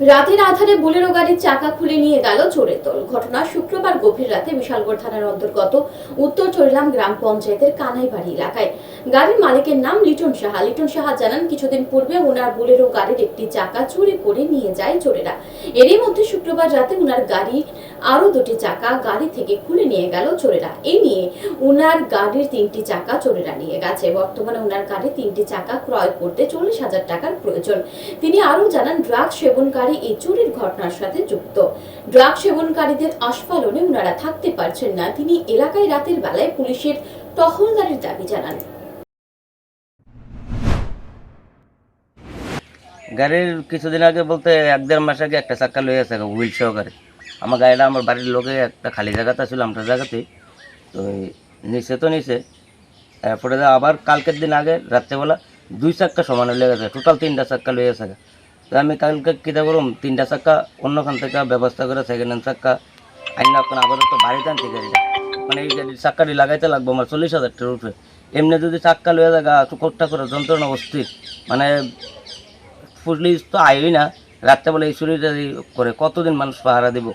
রাতের আধারে বুলেরো গাড়ির চাকা খুলে নিয়ে গেল চোরের দল। ঘটনা শুক্রবার গভীর রাতে বিশালগড় থানার অন্তর্গত উত্তর চরিলাম গ্রাম পঞ্চায়েতের কানাইবাড়ি এলাকায়। গাড়ির মালিকের নাম লিটন সাহা। লিটন সাহা জানান, কিছুদিন পূর্বে ওনার বুলেরো গাড়ির একটি চাকা চুরি করে নিয়ে যায় চোরেরা। এরই মধ্যে শুক্রবার রাতে ওনার গাড়ির আরও দুটি চাকা গাড়ি থেকে খুলে নিয়ে গেল চোরেরা। এই নিয়ে উনার গাড়ির তিনটি চাকা চোরেরা নিয়ে গেছে। বর্তমানে উনার গাড়ির তিনটি চাকা ক্রয় করতে চল্লিশ হাজার টাকার প্রয়োজন। তিনি আরও জানান, ড্রাগ সেবনকারী এই চুরির ঘটনার সাথে যুক্ত। ড্রাগ সেবনকারীদের আস্ফালনে উনারা থাকতে পারছেন না। তিনি এলাকায় রাতের বেলায় পুলিশের টহলদারির দাবি জানান। গাড়ির কিছুদিন আগে বলতে এক দেড় মাস আগে একটা চাক্কা লয়ে হুইল সহকারে। আমার গাড়িটা আমার বাড়ির লোকে একটা খালি জায়গাতে ছিল আমরা জায়গাতেই। তো নিচে তো নিচে। এরপরে আবার কালকের দিন আগে, রাত্রেবেলা দুই চাক্কা সমানে লেগে গেছে টোটাল তিনটা চাক্কা লয়ে আছে তো আমি কালকে কীটা করুম, তিনটা চাক্কা অন্যখান থেকে ব্যবস্থা করে সেকেন্ড হ্যান্ড চাক্কা আইন এখন আপাতত বাড়িতে আনছি গাড়িটা মানে এই গাড়ির চাক্কাটি লাগাইতে লাগবো, আমার চল্লিশ হাজার টাকার উপরে। এমনি যদি চাক্কা লয়ে জায়গা কোটটা করে যন্ত্রণা অস্থির। মানে পুলিশ তো আয়ই না, রাত্রেবেলা এই চুরিটা করে, কতদিন মানুষ পাহারা দিব?